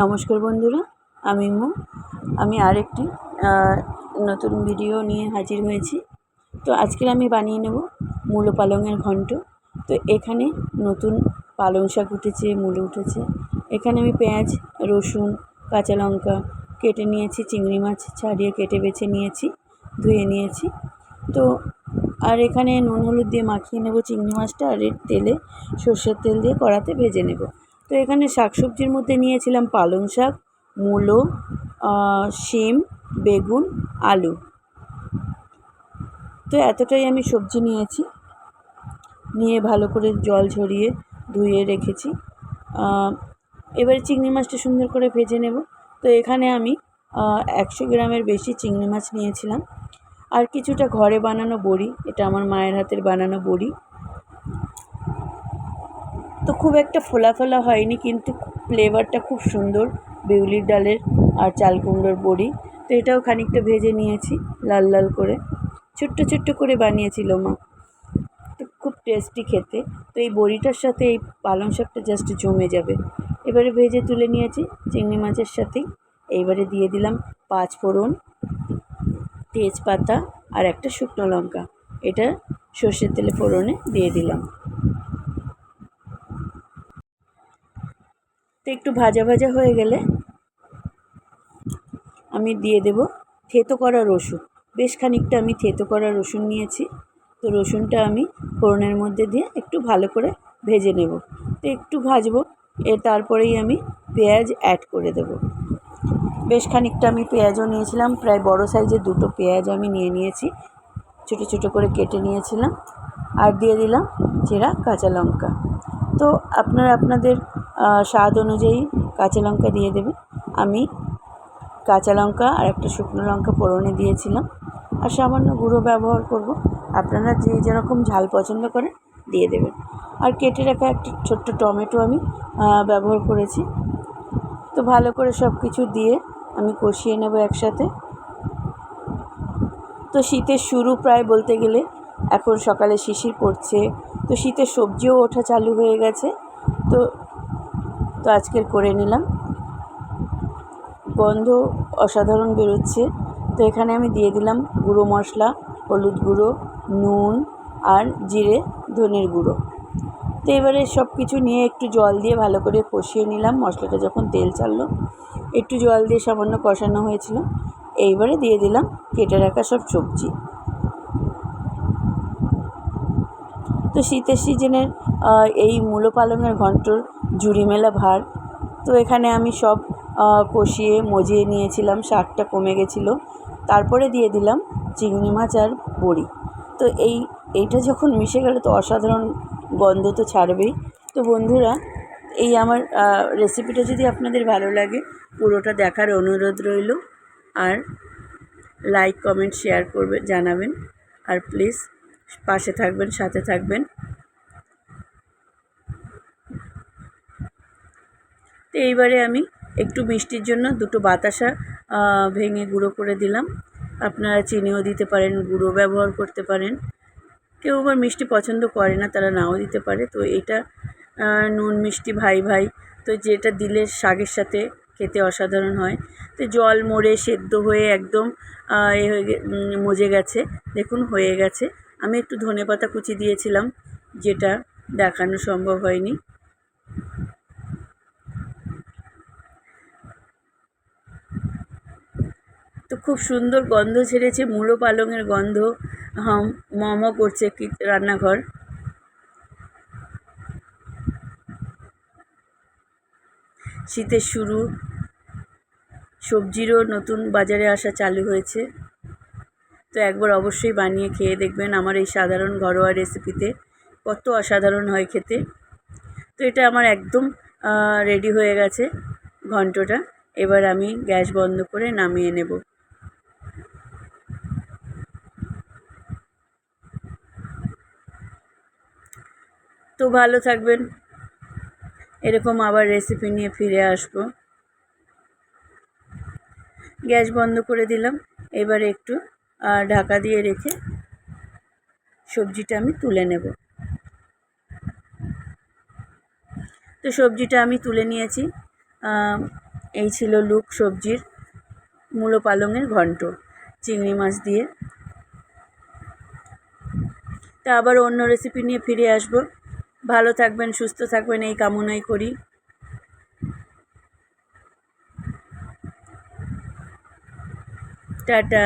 নমস্কার বন্ধুরা, আমি মু। আমি আরেকটি নতুন ভিডিও নিয়ে হাজির হয়েছি। তো আজকের আমি বানিয়ে নেব মূলো পালংয়ের ঘন্ট। তো এখানে নতুন পালং শাক উঠেছে, মূলো উঠেছে। এখানে আমি পেঁয়াজ, রসুন, কাঁচা লঙ্কা কেটে নিয়েছি, চিংড়ি মাছ ছাড়িয়ে কেটে বেছে নিয়েছি, ধুয়ে নিয়েছি। তো আর এখানে নুন হলুদ দিয়ে মাখিয়ে নেব চিংড়ি মাছটা, আর এর তেলে সর্ষের তেল দিয়ে কড়াতে ভেজে নেব। তো এখানে শাকসবজির মধ্যে নিয়েছিলাম পালং শাক, মূলো শিম, বেগুন, আলু। তো এতটাই আমি সবজি নিয়েছি। নিয়ে ভালো করে জল ঝরিয়ে ধুয়ে রেখেছি। এবারে চিংড়ি মাছটা সুন্দর করে ভেজে নেব। তো এখানে আমি একশো গ্রামের বেশি চিংড়ি মাছ নিয়েছিলাম। আর কিছুটা ঘরে বানানো বড়ি, এটা আমার মায়ের হাতের বানানো বড়ি। তো খুব একটা ফোলা ফোলা হয়নি, কিন্তু ফ্লেভারটা খুব সুন্দর, বিউলির ডালের আর চাল কুমড়োর বড়ি। তো এটাও খানিকটা ভেজে নিয়েছি, লাল লাল করে। ছোট্ট ছোট্ট করে বানিয়েছিল মা। তো খুব টেস্টি খেতে। তো এই বড়িটার সাথে এই পালং শাকটা জাস্ট জমে যাবে। এবারে ভেজে তুলে নিয়েছি, চিংড়ি মাছের সাথেই। এইবারে দিয়ে দিলাম পাঁচ ফোড়ন, তেজপাতা আর একটা শুকনো লঙ্কা। এটা সর্ষের তেলে ফোড়নে দিয়ে দিলাম। তো একটু ভাজা ভাজা হয়ে গেলে আমি দিয়ে দেব থেতো করা রসুন। বেশ খানিকটা আমি থেতো করা রসুন নিয়েছি। তো রসুনটা আমি ফোড়নের মধ্যে দিয়ে একটু ভালো করে ভেজে নেব। তো একটু ভাজবো এ তারপরেই আমি পেঁয়াজ অ্যাড করে দেব। বেশ খানিকটা আমি পেঁয়াজও নিয়েছিলাম, প্রায় বড় সাইজের দুটো পেঁয়াজ আমি নিয়ে নিয়েছি। ছোটো ছোটো করে কেটে নিয়েছিলাম। আর দিয়ে দিলাম চেরা কাঁচা লঙ্কা। তো আপনারা আপনাদের স্বাদ অনুযায়ী কাঁচা লঙ্কা দিয়ে দেবেন আমি কাঁচা লঙ্কা আর একটা শুকনো লঙ্কা ফোড়নে দিয়েছিলাম। আর সামান্য গুঁড়ো ব্যবহার করব। আপনারা যে যেরকম ঝাল পছন্দ করেন দিয়ে দেবেন। আর কেটে রাখা একটা ছোট্ট টমেটো আমি ব্যবহার করেছি। তো ভালো করে সব কিছু দিয়ে আমি কষিয়ে নেব একসাথে। তো শীতের শুরু প্রায় বলতে গেলে এখন সকালে শিশির পড়ছে। তো শীতের সবজিও ওঠা চালু হয়ে গেছে। তো তো আজকের করে নিলাম। গন্ধ অসাধারণ বেরোচ্ছে। তো এখানে আমি দিয়ে দিলাম গুঁড়ো মশলা, হলুদ গুঁড়ো, নুন আর জিরে, ধনের গুঁড়ো। তো এবারে সব কিছু নিয়ে একটু জল দিয়ে ভালো করে কষিয়ে নিলাম। মশলাটা যখন তেল ছাড়লো, একটু জল দিয়ে সামান্য কষানো হয়েছিল। এইবারে দিয়ে দিলাম কেটে রাখা সব সবজি। তো শীতের সিজনের এই মূলো পালংয়ের ঘন্টর জুড়ি মেলা ভার। তো এখানে আমি সব কষিয়ে মজিয়ে নিয়েছিলাম শাকটা কমে গেছিল। তারপরে দিয়ে দিলাম চিংড়ি মাছ আর বড়ি। তো এই, এইটা যখন মিশে গেলে তো অসাধারণ গন্ধ তো ছাড়বেই। তো বন্ধুরা, এই আমার রেসিপিটা যদি আপনাদের ভালো লাগে, পুরোটা দেখার অনুরোধ রইল। আর লাইক কমেন্ট শেয়ার করবে, জানাবেন। আর প্লিজ পাশে থাকবেন, সাথে থাকবেন। তো এইবারে আমি একটু মিষ্টির জন্য দুটো বাতাসা ভেঙে গুঁড়ো করে দিলাম। আপনারা চিনিও দিতে পারেন, গুঁড়ো ব্যবহার করতে পারেন। কেউ আবার মিষ্টি পছন্দ করে না, তারা নাও দিতে পারে। তো এটা নুন মিষ্টি ভাই ভাই, তো যেটা দিলে শাকের সাথে খেতে অসাধারণ হয়। তো জল মরে সেদ্ধ হয়ে একদম এ হয়ে মজে গেছে। দেখুন, হয়ে গেছে। আমি একটু ধনে পাতা কুচি দিয়েছিলাম, যেটা দেখানো সম্ভব হয়নি। তো খুব সুন্দর গন্ধ ছেড়েছে, মূলো পালংয়ের গন্ধ। হাম মম করছে কি রান্নাঘর। শীতের শুরু। সবজিরও নতুন বাজারে আসা চালু হয়েছে। তো একবার অবশ্যই বানিয়ে খেয়ে দেখবেন আমার এই সাধারণ ঘরোয়া রেসিপিতে। কত অসাধারণ হয় খেতে। তো এটা আমার একদম রেডি হয়ে গেছে ঘন্টটা। এবার আমি গ্যাস বন্ধ করে নামিয়ে নেব। তো ভালো থাকবেন। এরকম আবার রেসিপি নিয়ে ফিরে আসব। গ্যাস বন্ধ করে দিলাম। এবারে একটু ঢাকা দিয়ে রেখে সবজিটা আমি তুলে নেব। তো সবজিটা আমি তুলে নিয়েছি। এই ছিল লুক সবজির মূলো পালঙের ঘন্ট, চিংড়ি মাছ দিয়ে। তা আবার অন্য রেসিপি নিয়ে ফিরে আসব। ভালো থাকবেন সুস্থ থাকবেন এই কামনাই করি। টাটা।